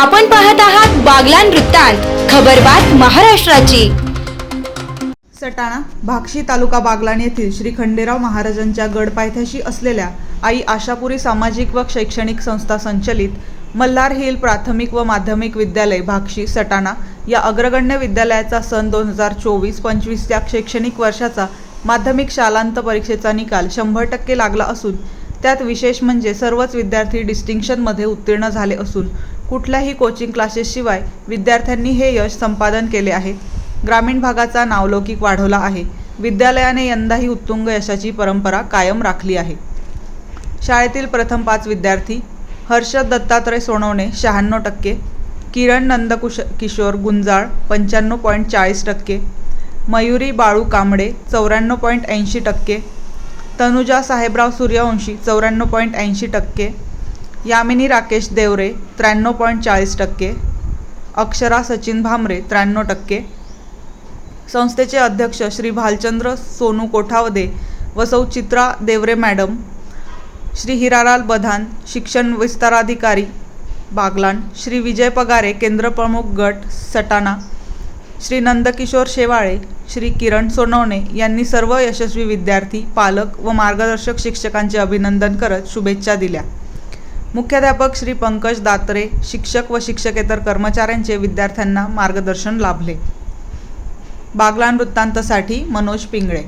आपण पाहत आहात बागलान वृत्तांत खबरबात महाराष्ट्राची. सटाणा भाक्षी तालुका बागलाण येथील श्री खंडेराव महाराजांच्या गडपायथ्याशी असलेल्या आई आशापुरी सामाजिक व शैक्षणिक संस्था संचलित मल्हार हिल प्राथमिक व माध्यमिक विद्यालय भाक्षी सटाणा या अग्रगण्य विद्यालयाचा सन दोन हजार चोवीस पंचवीस या शैक्षणिक वर्षाचा माध्यमिक शालांत परीक्षेचा निकाल शंभर टक्के लागला असून त्यात विशेष म्हणजे सर्वच विद्यार्थी डिस्टिंक्शनमध्ये उत्तीर्ण झाले असून कुठल्याही कोचिंग क्लासेसशिवाय विद्यार्थ्यांनी हे यश संपादन केले आहे. ग्रामीण भागाचा नावलौकिक वाढवला आहे. विद्यालयाने यंदाही उत्तुंग यशाची परंपरा कायम राखली आहे. शाळेतील प्रथम पाच विद्यार्थी हर्षद दत्तात्रय सोनवणे शहाण्णव टक्के किरण नंदकुश किशोर गुंजाळ पंच्याण्णव पॉईंट चाळीस टक्के मयुरी बाळू कांबडे चौऱ्याण्णव पॉईंट ऐंशी टक्के तनुजा साहेबराव सूर्यवंशी चौऱ्याण्णव पॉईंट ऐंशी टक्के यामिनी राकेश देवरे त्र्याण्णव पॉईंट चाळीस टक्के अक्षरा सचिन भामरे त्र्याण्णव टक्के. संस्थेचे अध्यक्ष श्री भालचंद्र सोनू कोठावदे व सौ चित्रा देवरे मॅडम श्री हिरालाल बधान शिक्षण विस्ताराधिकारी बागलाण श्री विजय पगारे केंद्रप्रमुख गट सटाणा श्री नंदकिशोर शेवाळे श्री किरण सोनवणे यांनी सर्व यशस्वी विद्यार्थी पालक व मार्गदर्शक शिक्षकांचे अभिनंदन करत शुभेच्छा दिल्या. मुख्याध्यापक श्री पंकज दात्रे शिक्षक व शिक्षकेतर कर्मचाऱ्यांचे विद्यार्थ्यांना मार्गदर्शन लाभले. बागलान वृत्तांतसाठी मनोज पिंगळे.